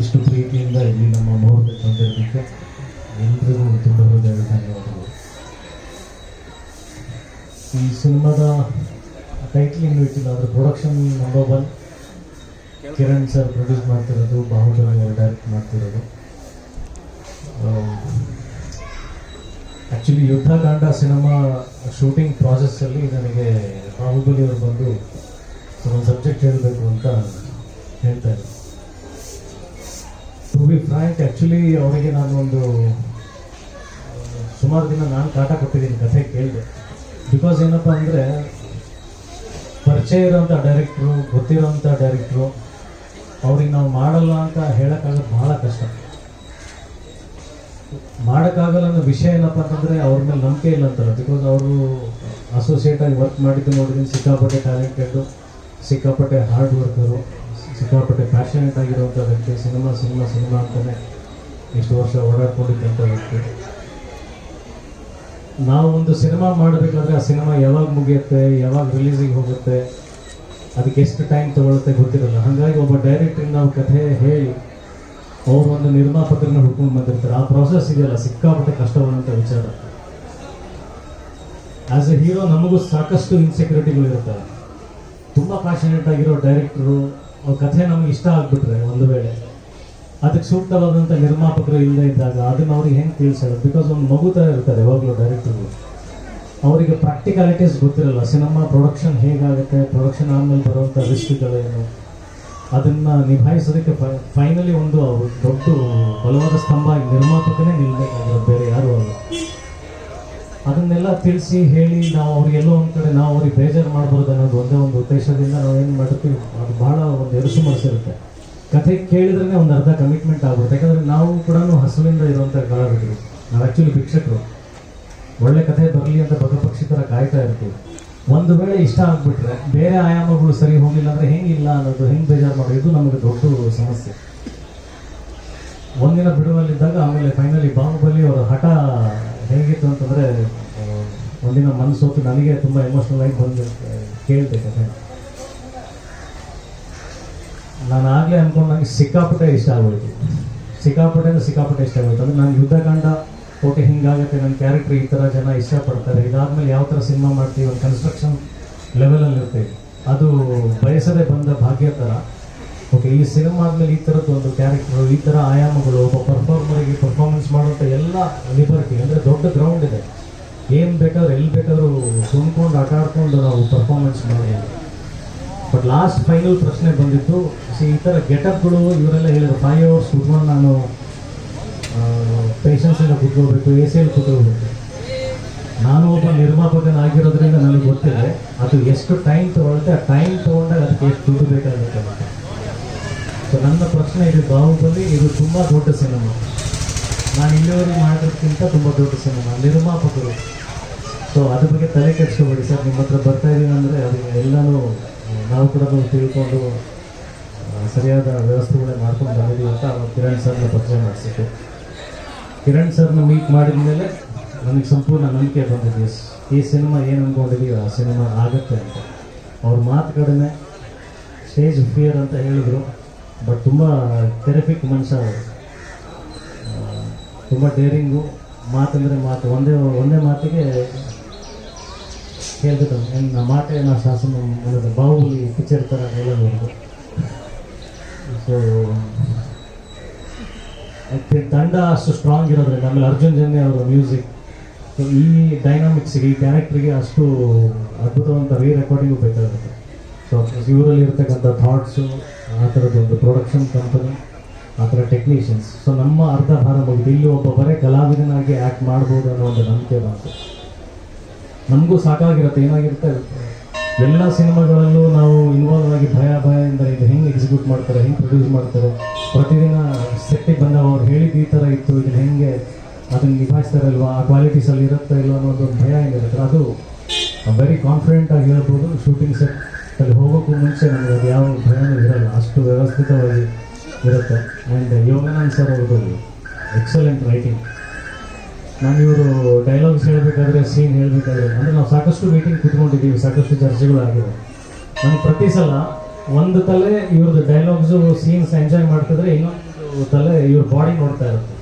ಇಷ್ಟು ಪ್ರೀತಿಯಿಂದ ಇಲ್ಲಿ ನಮ್ಮ ಮುಹೂರ್ತ ತಂದಿರೋದಕ್ಕೆ ಎಲ್ರಿಗೂ ತುಂಬ ಹೃದಯ ಧನ್ಯವಾದಗಳು. ಈ ಸಿನಿಮಾದ ಟೈಟ್ಲ್ ಇನ್ನೂ ಇಟ್ಟಿಲ್ಲ ಅದರ production number one Kiran sir produce ಮಾಡ್ತಿರೋದು, ಬಾಹುಬಲಿ ಅವರು ಡೈರೆಕ್ಟ್ ಮಾಡ್ತಿರೋದು. ಆ್ಯಕ್ಚುಲಿ ಯುದ್ಧಕಾಂಡ ಸಿನಿಮಾ ಶೂಟಿಂಗ್ ಪ್ರಾಸೆಸ್ಸಲ್ಲಿ ನನಗೆ ಬಾಹುಬಲಿ ಅವರು ಬಂದು ಒಂದು ಸಬ್ಜೆಕ್ಟ್ ಹೇಳಬೇಕು ಅಂತ ಹೇಳ್ತಾ ಇದ್ರು. ಟು ಬಿ ಫ್ರ್ಯಾಂಕ್ ಆ್ಯಕ್ಚುಲಿ ಅವರಿಗೆ ನಾನು ಒಂದು, ಸುಮಾರು ದಿನ ನಾನು ಕಾಟ ಕೊಟ್ಟಿದ್ದೀನಿ ಕಥೆ ಕೇಳಿದೆ. ಬಿಕಾಸ್ ಏನಪ್ಪ ಅಂದರೆ, ಪರಿಚಯ ಇರೋಂಥ ಡೈರೆಕ್ಟ್ರು ಗೊತ್ತಿರೋಂಥ ಡೈರೆಕ್ಟ್ರು ಅವ್ರಿಗೆ ನಾವು ಮಾಡಲ್ಲ ಅಂತ ಹೇಳೋಕ್ಕಾಗೋದು ಭಾಳ ಕಷ್ಟ. ಮಾಡೋಕ್ಕಾಗಲ್ಲ ಅನ್ನೋ ವಿಷಯ ಏನಪ್ಪ ಅಂತಂದರೆ, ಅವ್ರ ಮೇಲೆ ನಂಬಿಕೆ ಇಲ್ಲ ಅಂತಾರೆ. ಬಿಕಾಸ್ ಅವರು ಅಸೋಸಿಯೇಟಾಗಿ ವರ್ಕ್ ಮಾಡಿದ್ದು ನೋಡಿದ್ದೀನಿ, ಸಿಕ್ಕಾಪಟ್ಟೆ ಟ್ಯಾಲೆಂಟೆಡ್ಡು ಸಿಕ್ಕಾಪಟ್ಟೆ ಹಾರ್ಡ್ ವರ್ಕರು ಸಿಕ್ಕಾಪಟ್ಟೆ ಪ್ಯಾಷನೇಟ್ ಆಗಿರುವಂಥ ವ್ಯಕ್ತಿ, ಸಿನಿಮಾ ಸಿನಿಮಾ ಸಿನಿಮಾ ಅಂತಲೇ ಇಷ್ಟು ವರ್ಷ ಓಡಾಡ್ಕೊಂಡಿದ್ದಂಥ ವ್ಯಕ್ತಿ. ನಾವು ಒಂದು ಸಿನಿಮಾ ಮಾಡಬೇಕಾದ್ರೆ ಆ ಸಿನಿಮಾ ಯಾವಾಗ ಮುಗಿಯುತ್ತೆ, ಯಾವಾಗ ರಿಲೀಸಿಗೆ ಹೋಗುತ್ತೆ, ಅದಕ್ಕೆ ಎಷ್ಟು ಟೈಮ್ ತಗೊಳುತ್ತೆ ಗೊತ್ತಿರಲ್ಲ. ಹಾಗಾಗಿ ಒಬ್ಬ ಡೈರೆಕ್ಟ್ರಿಗೆ ನಾವು ಕಥೆ ಹೇಳಿ, ಅವ್ರು ಒಂದು ನಿರ್ಮಾಪಕರನ್ನ ಹುಡ್ಕೊಂಡು ಬಂದಿರ್ತಾರೆ. ಆ ಪ್ರಾಸೆಸ್ ಇದೆಯಲ್ಲ, ಸಿಕ್ಕಾಪಟ್ಟೆ ಕಷ್ಟವಾದಂಥ ವಿಚಾರ. ಆಸ್ ಎ ಹೀರೋ ನಮಗೂ ಸಾಕಷ್ಟು ಇನ್ಸೆಕ್ಯೂರಿಟಿಗಳು ಇರ್ತವೆ ತುಂಬ ಪ್ಯಾಷನೇಟ್ ಆಗಿರೋ ಡೈರೆಕ್ಟ್ರು ಕಥೆ ನಮ್ಗೆ ಇಷ್ಟ ಆಗ್ಬಿಟ್ರೆ ಒಂದು ವೇಳೆ. ಅದಕ್ಕೆ ಸೂಕ್ತವಾದಂಥ ನಿರ್ಮಾಪಕರು ಇಲ್ಲದೆ ಇದ್ದಾಗ ಅದನ್ನ ಅವ್ರಿಗೆ ಹೆಂಗೆ ತಿಳಿಸೋದು? ಬಿಕಾಸ್ ಒಂದು ಮಗು ಥರ ಇರ್ತಾರೆ ಯಾವಾಗಲೂ ಡೈರೆಕ್ಟರ್ಗಳು ಅವರಿಗೆ ಪ್ರಾಕ್ಟಿಕಾಲಿಟೀಸ್ ಗೊತ್ತಿರಲ್ಲ, ಸಿನಿಮಾ ಪ್ರೊಡಕ್ಷನ್ ಹೇಗಾಗುತ್ತೆ ಪ್ರೊಡಕ್ಷನ್ ಆದಮೇಲೆ ಬರುವಂಥ ರಿಸ್ಕ್ಗಳೇನು ಅದನ್ನು ನಿಭಾಯಿಸೋದಕ್ಕೆ ಫೈನಲಿ ಒಂದು ದೊಡ್ಡ ಬಲವಾದ ಸ್ತಂಭ ನಿರ್ಮಾಪಕನೇ ನಿಲ್ಲಬೇಕಾಗಿರೋದು ಬೇರೆ ಯಾರು ಅಲ್ಲ. ಅದನ್ನೆಲ್ಲ ತಿಳಿಸಿ ಹೇಳಿ ನಾವು ಅವ್ರಿಗೆಲ್ಲೋ ಒಂದು ಕಡೆ ನಾವು ಅವ್ರಿಗೆ ಬೇಜಾರು ಮಾಡ್ಬಾರ್ದು ಅನ್ನೋದು ಒಂದೇ ಒಂದು ಉದ್ದೇಶದಿಂದ ನಾವು ಏನು ಮಾಡ್ತೀವಿ, ಅದು ಬಹಳ ಒಂದು ಎರುಸು ಮನಸ್ಸಿರುತ್ತೆ ಕಥೆ ಕೇಳಿದ್ರೆ ಒಂದು ಅರ್ಧ ಕಮಿಟ್ಮೆಂಟ್ ಆಗ್ಬಿಡುತ್ತೆ ಯಾಕಂದರೆ ನಾವು ಕೂಡ ಹಸುವಿಂದ ಇರುವಂಥ ಕಲಾವಿದರು ನಾವು ಆ್ಯಕ್ಚುಲಿ ಭಿಕ್ಷಕರು. ಒಳ್ಳೆ ಕಥೆ ಬರಲಿ ಅಂತ ಬಗಪಕ್ಷಿ ಥರ ಕಾಯ್ತಾ ಇರ್ತೀವಿ. ಒಂದು ವೇಳೆ ಇಷ್ಟ ಆಗಿಬಿಟ್ರೆ, ಬೇರೆ ಆಯಾಮಗಳು ಸರಿ ಹೋಗಿಲ್ಲ ಅಂದರೆ ಹೆಂಗಿಲ್ಲ ಅನ್ನೋದು ಹೆಂಗೆ ಬೇಜಾರು ಮಾಡೋದು? ನಮಗೆ ದೊಡ್ಡ ಸಮಸ್ಯೆ. ಒಂದಿನ ಬಿಡುವಲ್ಲಿದ್ದಾಗ ಆಮೇಲೆ ಫೈನಲಿ ಬಾಹುಬಲಿ ಅವರ ಹಠ ಹೇಗಿತ್ತು ಅಂತಂದರೆ ಒಂದಿನ ಮನಸ್ಸೊತ್ತು ನನಗೆ ತುಂಬ ಎಮೋಷ್ನಲ್ ಆಗಿ ಬಂದು ಕೇಳಿದೆ ಕಥೆ. ನಾನು ಆಗಲೇ ಅಂದ್ಕೊಂಡು ನನಗೆ ಸಿಕ್ಕಾಪಟ್ಟೆ ಇಷ್ಟ ಆಗೋಯ್ತು ಸಿಕ್ಕಾಪಟ್ಟೆ ಅಂದರೆ ಸಿಕ್ಕಾಪಟ್ಟೆ ಇಷ್ಟ ಆಗೋಯ್ತು ಅಂದರೆ ನಾನು ಯುದ್ಧಕಾಂಡ ಓಕೆ ಹಿಂಗಾಗುತ್ತೆ, ನನ್ನ ಕ್ಯಾರೆಕ್ಟ್ರ್ ಈ ಥರ ಜನ ಇಷ್ಟಪಡ್ತಾರೆ. ಇದಾದಮೇಲೆ ಯಾವ ಥರ ಸಿನಿಮಾ ಮಾಡ್ತೀವಿ, ಒಂದು ಕನ್ಸ್ಟ್ರಕ್ಷನ್ ಲೆವೆಲಲ್ಲಿ ಇರ್ತೀವಿ ಅದು ಬಯಸದೆ ಬಂದ ಭಾಗ್ಯ ಥರ ಓಕೆ ಈ ಸಿನಿಮಾ ಆದಮೇಲೆ ಈ ಥರದ್ದು ಒಂದು ಕ್ಯಾರೆಕ್ಟರ್ ಈ ಥರ ಆಯಾಮಗಳು, ಒಬ್ಬ ಪರ್ಫಾರ್ಮರ್ಗೆ ಪರ್ಫಾರ್ಮೆನ್ಸ್ ಮಾಡುವಂಥ ಎಲ್ಲ ಲಿಬರ್ಟಿ ಅಂದರೆ ದೊಡ್ಡ ಗ್ರೌಂಡ್ ಇದೆ. ಏನು ಬೇಕಾದ್ರೂ, ಎಲ್ಲಿ ಬೇಕಾದ್ರೂ ಸುಮ್ಕೊಂಡು, ಆಟ ಆಡ್ಕೊಂಡು ನಾವು ಪರ್ಫಾರ್ಮೆನ್ಸ್ ಮಾಡ್ಬೋದು. ಬಟ್ ಲಾಸ್ಟ್ ಫೈನಲ್ ಪ್ರಶ್ನೆ ಬಂದಿತ್ತು. ಸಿ ಈ ಥರ ಗೆಟಪ್ಗಳು ಇವರೆಲ್ಲ ಹೇಳಿದ್ರು ಫೈವ್ ಅವರ್ಸ್ ಕುತ್ಕೊಂಡು ನಾನು ಪೇಷನ್ಸಿಂದ ಕುತ್ಕೋಬೇಕು ಎ ಸಿಯಲ್ಲಿ ಕುತ್ಕೋಬೇಕು ನಾನು ಒಬ್ಬ ನಿರ್ಮಾಪಕನಾಗಿರೋದ್ರಿಂದ ನನಗೆ ಗೊತ್ತಿದೆ. ಅದು ಎಷ್ಟು ಟೈಮ್ ತೊಗೊಳುತ್ತೆ ಆ ಟೈಮ್ ತೊಗೊಂಡಾಗ ಅದಕ್ಕೆ ಎಷ್ಟು ದುಡ್ಡು ಬೇಕಾಗುತ್ತೆ ಸೊ ನನ್ನ ಪ್ರಶ್ನೆ ಇದು, ಬಾಹುಬಲಿ, ಇದು ತುಂಬ ದೊಡ್ಡ ಸಿನಿಮಾ. ನಾನು ಇಲ್ಲಿವರೆಗೆ ಮಾಡೋದಕ್ಕಿಂತ ತುಂಬ ದೊಡ್ಡ ಸಿನಿಮಾ ನಿರ್ಮಾಪಕರು ಸೊ ಅದ್ರ ಬಗ್ಗೆ ತಲೆ ಕೆಡಿಸ್ಕೋಬೇಡಿ ಸರ್, ನಿಮ್ಮ ಹತ್ರ ಬರ್ತಾ ಇದ್ದೀನಿ ಅಂದರೆ ಅದು ಎಲ್ಲನೂ, ನಾವು ಕೂಡ ತಿಳ್ಕೊಂಡು ಸರಿಯಾದ ವ್ಯವಸ್ಥೆಗಳೇ ಮಾಡ್ಕೊಂಡು ಬಂದಿದ್ದೀವಿ ಅಂತ ಅವಾಗ ಕಿರಣ್ ಸರ್ನ ಪರಿಚಯ ಮಾಡಿಸಿದ್ದು ಕಿರಣ್ ಸರ್ನ ಮೀಟ್ ಮಾಡಿದ ಮೇಲೆ ನನಗೆ ಸಂಪೂರ್ಣ ನಂಬಿಕೆ ಬಂದಿದೆ. ಈ ಸಿನಿಮಾ ಏನು ಅಂದ್ಕೊಂಡಿದ್ದೀವಿ ಆ ಸಿನಿಮಾ ಆಗುತ್ತೆ ಅಂತ. ಅವ್ರ ಮಾತು ಕಡಿಮೆ ಸ್ಟೇಜ್ ಫಿಯರ್ ಅಂತ ಹೇಳಿದರು. ಬಟ್ ತುಂಬ ಟೆರಿಫಿಕ್ ಮನುಷ್ಯ ಅವರು ತುಂಬ ಡೇರಿಂಗು ಮಾತಂದರೆ ಮಾತು, ಒಂದೇ ಒಂದೇ ಮಾತಿಗೆ ಹೇಳ್ಬಿಟ್ಟು ನನ್ನ ಮಾತೇ ನಾ ಶಾಸನ ಅನ್ನೋದು, ಬಾಹುಬಲಿ ಪಿಕ್ಚರ್ ಥರ ಹೇಳೋದು ಸೊ ಮತ್ತೆ ತಂಡ ಅಷ್ಟು ಸ್ಟ್ರಾಂಗ್ ಇರೋದ್ರಿಂದ, ಆಮೇಲೆ ಅರ್ಜುನ್ ಜನ್ಯ ಅವರ ಮ್ಯೂಸಿಕ್ ಸೊ ಈ ಡೈನಾಮಿಕ್ಸ್ಗೆ ಈ ಕ್ಯಾರೆಕ್ಟ್ರಿಗೆ ಅಷ್ಟು ಅದ್ಭುತವಂತ ರೀ ರೆಕಾರ್ಡಿಂಗು ಬೇಕಾಗುತ್ತೆ. ಸೊ ಇವರಲ್ಲಿ ಇರ್ತಕ್ಕಂಥ ಥಾಟ್ಸು ಆ ಥರದ ಒಂದು ಪ್ರೊಡಕ್ಷನ್ ಕಂಪನಿ ಆ ಥರ ಟೆಕ್ನಿಷಿಯನ್ಸ್ ಸೊ ನಮ್ಮ ಅರ್ಧ ಭಾರ ಮುಗಿದು ಇಲ್ಲಿ ಒಬ್ಬ ಬರೇ ಕಲಾವಿದನಾಗಿ ಆ್ಯಕ್ಟ್ ಮಾಡ್ಬೋದು ಅನ್ನೋ ಒಂದು ನಂಬಿಕೆ ಬಂತು. ನಮಗೂ ಸಾಕಾಗಿರುತ್ತೆ, ಏನಾಗಿರುತ್ತೆ? ಎಲ್ಲ ಸಿನಿಮಾಗಳಲ್ಲೂ ನಾವು ಇನ್ವಾಲ್ವ್ ಆಗಿ ಭಯ ಭಯದಿಂದ ಇದು ಹೆಂಗೆ ಎಕ್ಸಿಕ್ಯೂಟ್ ಮಾಡ್ತಾರೆ, ಹೆಂಗೆ ಪ್ರೊಡ್ಯೂಸ್ ಮಾಡ್ತಾರೆ? ಪ್ರತಿದಿನ ಸೆಟ್ಟಿಗೆ ಬಂದಾಗ ಅವ್ರು ಹೇಳಿದ್ದು ಈ ಥರ ಇತ್ತು, ಇದನ್ನು ಹೆಂಗೆ ಅದನ್ನು ನಿಭಾಯಿಸ್ತಾರಲ್ವಾ ಆ ಕ್ವಾಲಿಟೀಸಲ್ಲಿ ಇರುತ್ತೋ ಇಲ್ವಾ ಅನ್ನೋದು ಭಯ ಏನಿರುತ್ತೆ. ಅದು ವೆರಿ ಕಾನ್ಫಿಡೆಂಟ್ ಆಗಿ ಹೇಳ್ಬೋದು ಶೂಟಿಂಗ್ ಸೆಟ್ ಅಲ್ಲಿ ಹೋಗೋಕ್ಕೂ ಮುಂಚೆ ನಮಗೆ ಅದು ಯಾವ ಭಯನೂ ಇರಲ್ಲ. ಅಷ್ಟು ವ್ಯವಸ್ಥಿತವಾಗಿ ಇರುತ್ತೆ. ಆ್ಯಂಡ್ ಯೋಗಾನಂದ್ ಸರ್ ಅವ್ರದ್ದು ಎಕ್ಸಲೆಂಟ್ ರೈಟಿಂಗ್ ನಾನು ಇವರು ಡೈಲಾಗ್ಸ್ ಹೇಳಬೇಕಾದ್ರೆ ಸೀನ್ ಹೇಳಬೇಕಾದ್ರೆ, ಅಂದರೆ ನಾವು ಸಾಕಷ್ಟು ಮೀಟಿಂಗ್ ಕುತ್ಕೊಂಡಿದ್ದೀವಿ, ಸಾಕಷ್ಟು ಚರ್ಚೆಗಳಾಗಿವೆ ನಾನು ಪ್ರತಿ ಸಲ ಒಂದು ತಲೆ ಇವ್ರದ್ದು ಡೈಲಾಗ್ಸು ಸೀನ್ಸ್ ಎಂಜಾಯ್ ಮಾಡ್ತಿದ್ರೆ ಇನ್ನೊಂದು ತಲೆ ಇವ್ರ ಬಾಡಿ ನೋಡ್ತಾ ಇರುತ್ತೆ.